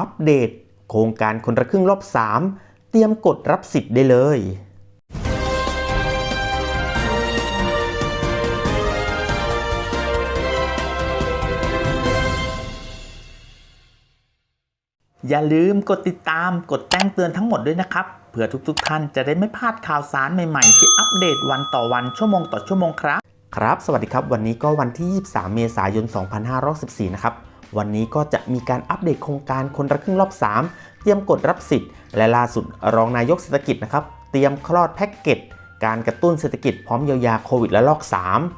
อัปเดต โครงการคนละครึ่งรอบ 3 เตรียมกดรับสิทธิ์ได้เลย อย่าลืมกดติดตามกดแจ้งเตือนทั้งหมดด้วยนะครับ เพื่อทุกๆทท่านจะได้ไม่พลาดข่าวสารใหม่ๆ ที่อัปเดตวันต่อวันชั่วโมงต่อชั่วโมงครับ ครับ สวัสดีครับ วันนี้ก็วันที่ 23 เมษายน 2514 นะครับ วันนี้ก็จะมีการอัปเดตโครงการคนละครึ่งรอบ 3 เตรียมกดรับสิทธิ์ และล่าสุดรองนายกเศรษฐกิจนะครับ เตรียมคลอดแพ็กเกจการกระตุ้นเศรษฐกิจพร้อมเยียวยาโควิดและลอก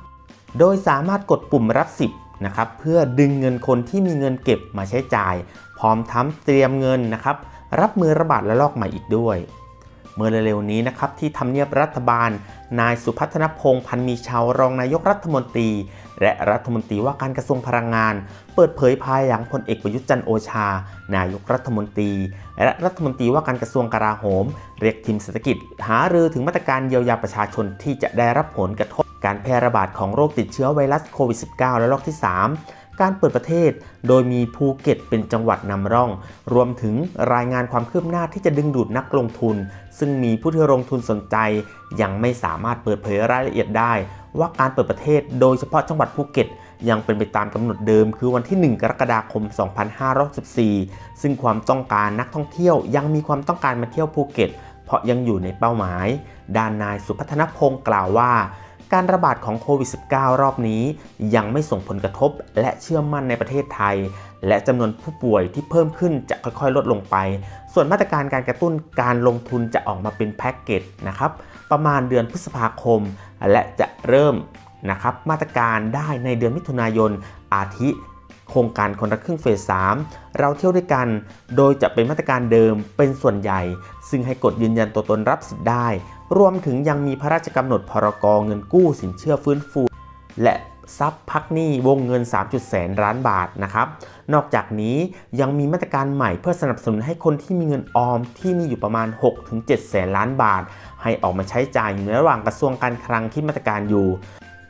3 โดยสามารถกดปุ่มรับสิทธิ์นะครับเพื่อดึงเงินคนที่มีเงินเก็บมาใช้จ่าย พร้อมทั้งเตรียมเงินนะครับรับมือระบาดระลอกใหม่อีกด้วยเมื่อเร็วๆนี้นะครับที่ทำเนียบรัฐบาล นายสุพัฒนพงษ์พันมีชาวรองนายกรัฐมนตรี และรัฐมนตรีว่าการกระทรวงพลังงาน เปิดเผยภายหลังพลเอกประยุทธ์จันโอชา นายกรัฐมนตรี และรัฐมนตรีว่าการกระทรวงกลาโหม เรียกทีมเศรษฐกิจ หารือถึงมาตรการเยียวยาประชาชนที่จะได้รับผลกระทบการแพร่ระบาดของโรคติดเชื้อไวรัสโควิด -19 และลอกที่ 3 การเปิดประเทศ โดยมีภูเก็ตเป็นจังหวัดนำร่อง รวมถึงรายงานความคืบหน้าที่จะดึงดูดนักลงทุน ซึ่งมีผู้ที่ลงทุนสนใจ ยังไม่สามารถเปิดเผยรายละเอียดได้ ว่าการเปิดประเทศ โดยเฉพาะจังหวัดภูเก็ตยังเป็นไปตามกำหนดเดิมคือวันที่ 1 กรกฎาคม 2514 ซึ่งความต้องการนักท่องเที่ยว ยังมีความต้องการมาเที่ยวภูเก็ต เพราะยังอยู่ในเป้าหมาย ด้านนายสุพัฒนพงศ์กล่าวว่า การระบาดของโควิด -19 รอบนี้ยังไม่ส่งผลกระทบและเชื่อมั่นในประเทศไทย และจำนวนผู้ป่วยที่เพิ่มขึ้นจะค่อยๆ ลดลงไป ส่วนมาตรการการกระตุ้นการลงทุนจะออกมาเป็นแพ็กเกจนะครับประมาณเดือนพฤษภาคม และจะเริ่มนะครับมาตรการได้ในเดือนมิถุนายนอาทิ โครงการคนละครึ่งเฟส 3 เราเที่ยวด้วยกัน โดยจะเป็นมาตรการเดิมเป็นส่วนใหญ่ ซึ่งให้กดยืนยันตัวตนรับสิทธิ์ได้ รวมถึงยังมีพระราชกำหนดพรกเงินกู้สินเชื่อฟื้นฟู และทรัพย์พักหนี้วงเงิน3แสนล้านบาทนะครับ นอกจากนี้ยังมีมาตรการใหม่เพื่อสนับสนุนให้คนที่มีเงินออมที่มีอยู่ประมาณ 6-7 แสนล้านบาท ให้ออกมาใช้จ่ายอยู่ในระหว่างกระทรวงการคลังที่มาตรการอยู่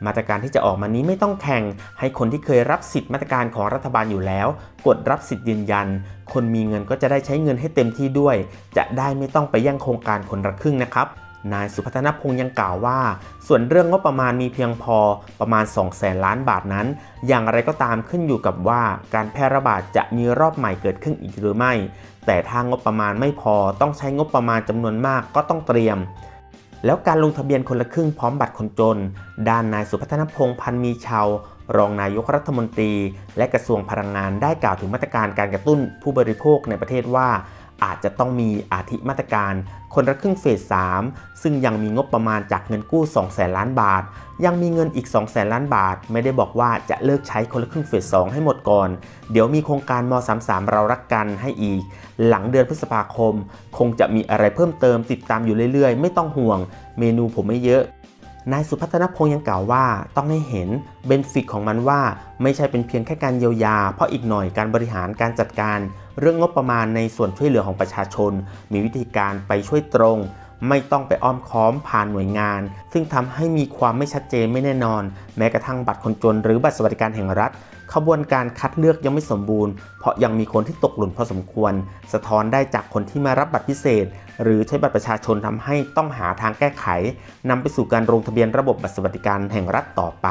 มาตรการที่จะออกมานี้ไม่ต้องแข่ง ให้คนที่เคยรับสิทธิ์มาตรการของรัฐบาลอยู่แล้ว กดรับสิทธิ์ยืนยัน คนมีเงินก็จะได้ใช้เงินให้เต็มที่ด้วย จะได้ไม่ต้องไปแย่งโครงการคนละครึ่งนะครับนายสุพัฒนพงศ์ยังกล่าวว่า ส่วนเรื่องงบประมาณมีเพียงพอประมาณ 2 แสนล้านบาทนั้น อย่างไรก็ตามขึ้นอยู่กับว่าการแพร่ระบาดจะมีรอบใหม่เกิดขึ้นอีกหรือไม่ แต่ถ้างบประมาณไม่พอต้องใช้งบประมาณจำนวนมากก็ต้องเตรียม แล้วการลงทะเบียนคนละครึ่งพร้อมบัตรคนจน ด้านนายสุพัฒนพงษ์พันมีชาวรองนายกรัฐมนตรี และกระทรวงพลังงานได้กล่าวถึงมาตรการการกระตุ้นผู้บริโภคในประเทศว่า อาจจะต้องมีอาทิมาตรการ คนละครึ่งเฟส 3 ซึ่งยังมีงบประมาณจากเงินกู้2แสนล้านบาท ยังมีเงินอีก2แสนล้านบาท ไม่ได้บอกว่าจะเลิกใช้คนละครึ่งเฟส 2 ให้หมดก่อน เดี๋ยวมีโครงการม 33 เรารักกันให้อีก หลังเดือนพฤษภาคม คงจะมีอะไรเพิ่มเติมติดตามอยู่เรื่อยๆ ไม่ต้องห่วง เมนูผมไม่เยอะ นายสุพัฒนพงศ์ยังกล่าวว่าต้องให้เห็นเบนฟิตของมันว่า ไม่ใช่เป็นเพียงแค่การเยียวยา เพราะอีกหน่อยการบริหารการจัดการ เรื่องงบประมาณในส่วนช่วยเหลือของประชาชน มีวิธีการไปช่วยตรง ไม่ต้องไปอ้อมค้อมผ่านหน่วยงาน ซึ่งทำให้มีความไม่ชัดเจนไม่แน่นอน แม้กระทั่งบัตรคนจนหรือบัตรสวัสดิการแห่งรัฐขบวนการคัดเลือกยังไม่สมบูรณ์ เพราะยังมีคนที่ตกหล่นพอสมควร สะท้อนได้จากคนที่มารับบัตรพิเศษ หรือใช้บัตรประชาชนทำให้ต้องหาทางแก้ไขนำไปสู่การลงทะเบียนระบบบัตรสวัสดิการแห่งรัฐต่อไป